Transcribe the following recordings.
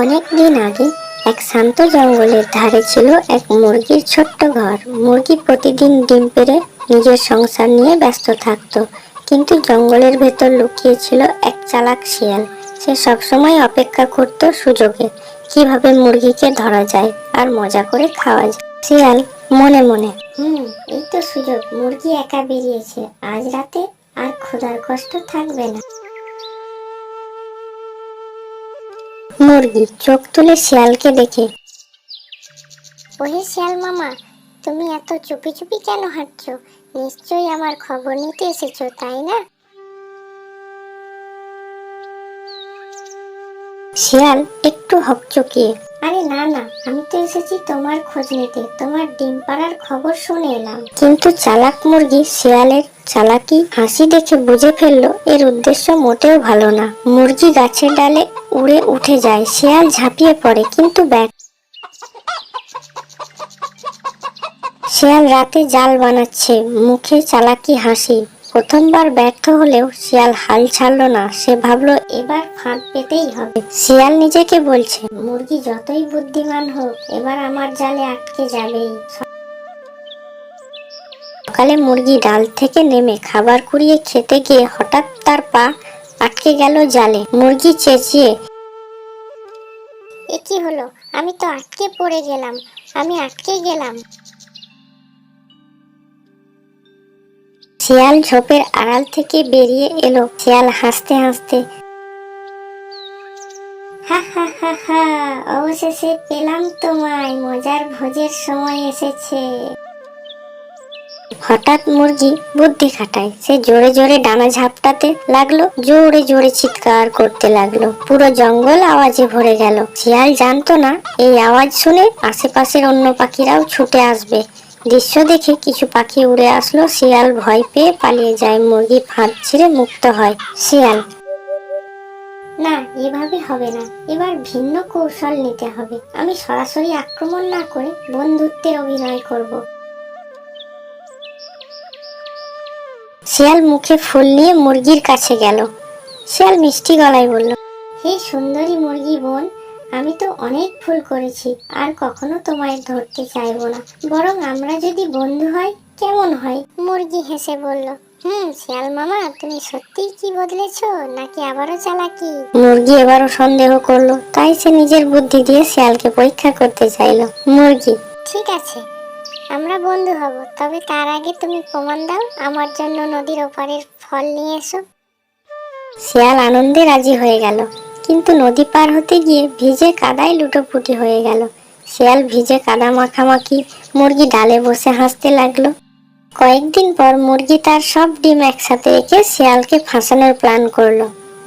অনেক দিন আগে এক শান্ত জঙ্গলের ধারে ছিল এক মুরগির ছোট্ট ঘর। মুরগি প্রতিদিন ডিম পেড়ে নিজের সংসার নিয়ে ব্যস্ত থাকতো, কিন্তু জঙ্গলের ভেতর লুকিয়ে ছিল এক চালাক শিয়াল। সে সবসময় অপেক্ষা করত সুযোগে, কীভাবে মুরগিকে ধরা যায় আর মজা করে খাওয়া যায়। শিয়াল মনে মনে, হুম, এই তো সুযোগ, মুরগি একা বেরিয়েছে, আজ রাতে আর ক্ষুধার কষ্ট থাকবে না। মুরগি চোখ তুলে শিয়ালকে দেখে। ওহে শিয়াল মামা তুমি এত চুপি চুপি কেন হাঁটছ? নিশ্চয়ই আমার খবর নিতে এসেছ তাই না? শিয়াল একটু হকচকিয়ে আরে না না, আমি তো এসেছি তোমার খোঁজ নিতে। তোমার ডিম পাড়ার খবর শুনে এলাম। কিন্তু চালাক মুরগি শিয়ালের চালাকি হাসি দেখে বুঝে ফেলল, এর উদ্দেশ্য মোটেও ভালো না। মুরগি গাছের ডালে উড়ে উঠে যায়, শিয়াল ঝাঁপিয়ে পড়ে, কিন্তু ব্যাট শিয়াল রাতে জাল বানাচ্ছে, মুখে চালাকি হাসি। প্রথমবার ব্যর্থ হলেও শিয়াল হাল ছাড়লো না। সে ভাবলো, এবার ফাঁদ পেতেই হবে। শিয়াল নিজেকে বলছে, মুরগি যতই বুদ্ধিমান হোক, এবার আমার জালে আটকে যাবেই। সকালে মুরগি ডাল থেকে নেমে খাবার কুড়িয়ে খেতে গিয়ে হঠাৎ তার পা আটকে গেল জালে। মুরগি চেঁচিয়ে, এ কি হলো? আমি তো আটকে পড়ে গেলাম, আমি আটকে গেলাম। শিয়াল ঝোপের আড়াল থেকে বেরিয়ে এলো। শিয়াল হাসতে হাসতে অবশেষে পেলাম তোমায়। মজার ভোজের সময় এসেছে। হঠাৎ মুরগি বুদ্ধি খাটায়। সে জোরে জোরে ডানা ঝাপটাতে লাগল, জোরে জোরে চিৎকার করতে লাগল। পুরো জঙ্গল আওয়াজে ভরে গেল। শিয়াল জানতো না, এই আওয়াজ শুনে আশেপাশের অন্য পাখিরাও ছুটে আসবে। দৃশ্য দেখে কিছু পাখি উড়ে আসলো। শিয়াল ভয় পেয়ে পালিয়ে যায়। মুরগি ফাঁদ ছিঁড়ে মুক্ত হয়। শিয়াল, না, এভাবে হবে না। এবার ভিন্ন কৌশল নিতে হবে। আমি সরাসরি আক্রমণ না করে বন্ধুত্বের অভিনয় করব। শিয়াল মুখে ফুল নিয়ে মুরগির কাছে গেল। শিয়াল মিষ্টি গলায় বলল, হে সুন্দরী মুরগি বোন আমি তো অনেক ভুল করেছি, আর কখনো তোমায় ধরতে চাইব না। বরং আমরা যদি বন্ধু হয় কেমন হয়? মুরগি হেসে বলল, হুম, শিয়াল মামা, তুমি সত্যিই কি বদলেছো? নাকি আবারও চালাকি? মুরগি এবারও সন্দেহ করল, তাই সে নিজের বুদ্ধি দিয়ে শিয়ালকে পরীক্ষা করতে চাইলো। মুরগি, ঠিক আছে, আমরা বন্ধু হব, তবে তার আগে তুমি প্রমাণ দাও, আমার জন্য নদীর ওপারের ফল নিয়ে এসো। শিয়াল আনন্দে রাজি হয়ে গেল। কিন্তু নদী পার হতে গিয়ে ভিজে কাদায় লুটোপুটি হয়ে গেল। শিয়াল ভিজে কাদা মাখামাখি মুরগি ডালে বসে হাসতে লাগল। কয়েকদিন পর মুরগি তার সব ডিম একসাথে রেখে শিয়ালকে ফাঁসানোর প্ল্যান করল।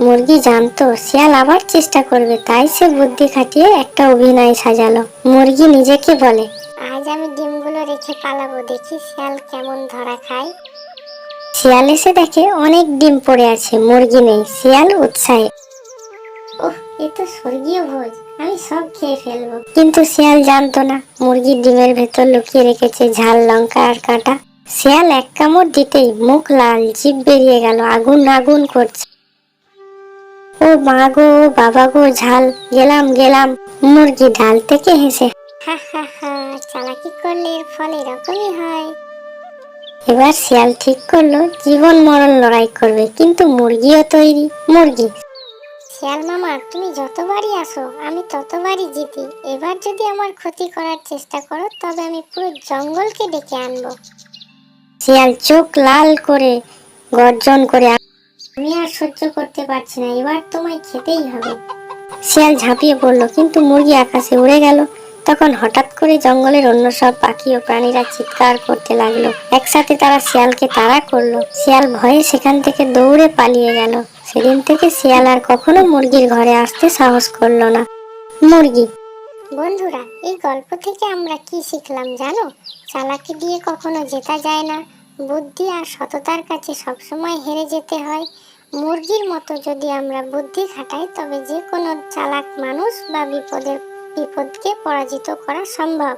মুরগি জানতো শিয়াল আবার চেষ্টা করবে তাই সে বুদ্ধি খাটিয়ে একটা অভিনয় সাজালো। মুরগি নিজেকে বলে আজ আমি ডিমগুলো রেখে পালাবো দেখি শিয়াল কেমন ধরা খায়? শিয়াল এসে দেখে অনেক ডিম পড়ে আছে মুরগি নেই। শিয়াল উৎসাহে এ তো স্বর্গীয় ভোজ আমি সব খেয়ে ফেলব। কিন্তু শিয়াল জানতো না মুরগির ডিমের ভেতর লুকিয়ে রেখেছে ঝাল লঙ্কা আর কাঁটা। শিয়াল এক কামড় দিতেই মুখ লাল জিভ বেরিয়ে গেল আগুন আগুন করছে। ও মা গো ও বাবা গো ঝাল গেলাম গেলাম মুরগি ঢাল থেকে হেসে। হা হা হা চালাকি করলে এর ফল এরকমই হয়। এবার শিয়াল ঠিক করল জীবন মরণ লড়াই করবে কিন্তু মুরগিও তৈরি মুরগি। শিয়াল মামা, তুমি যতবারই আসো, আমি ততবারই জিতি। এবার যদি আমার ক্ষতি করার চেষ্টা করো, তবে আমি পুরো জঙ্গলকে ডেকে আনব। শিয়াল চোখ লাল করে গর্জন করে আমি আর সহ্য করতে পারছি না, এবার তোমায় খেতেই হবে। শিয়াল ঝাঁপিয়ে পড়ল, কিন্তু মুরগি আকাশে উড়ে গেল। তখন হঠাৎ করে জঙ্গলের অন্য সব পাখি ও প্রাণীরা চিৎকার করতে লাগল। একসাথে তারা শিয়ালকে তাড়া করল। শিয়াল ভয়ে সেখান থেকে দৌড়ে পালিয়ে গেল। সেদিন থেকে শিয়াল আর কখনো মুরগির ঘরে আসতে সাহস করল না। মুরগি। বন্ধুরা, এই গল্প থেকে আমরা কি শিখলাম জানো? চালাকি দিয়ে কখনো জেতা যায় না। বুদ্ধি আর সততার কাছে সবসময় হেরে যেতে হয়। মুরগির মতো যদি আমরা বুদ্ধি খাটাই, তবে যে কোনো চালাক মানুষ বা বিপদের বিপদকে পরাজিত করা সম্ভব।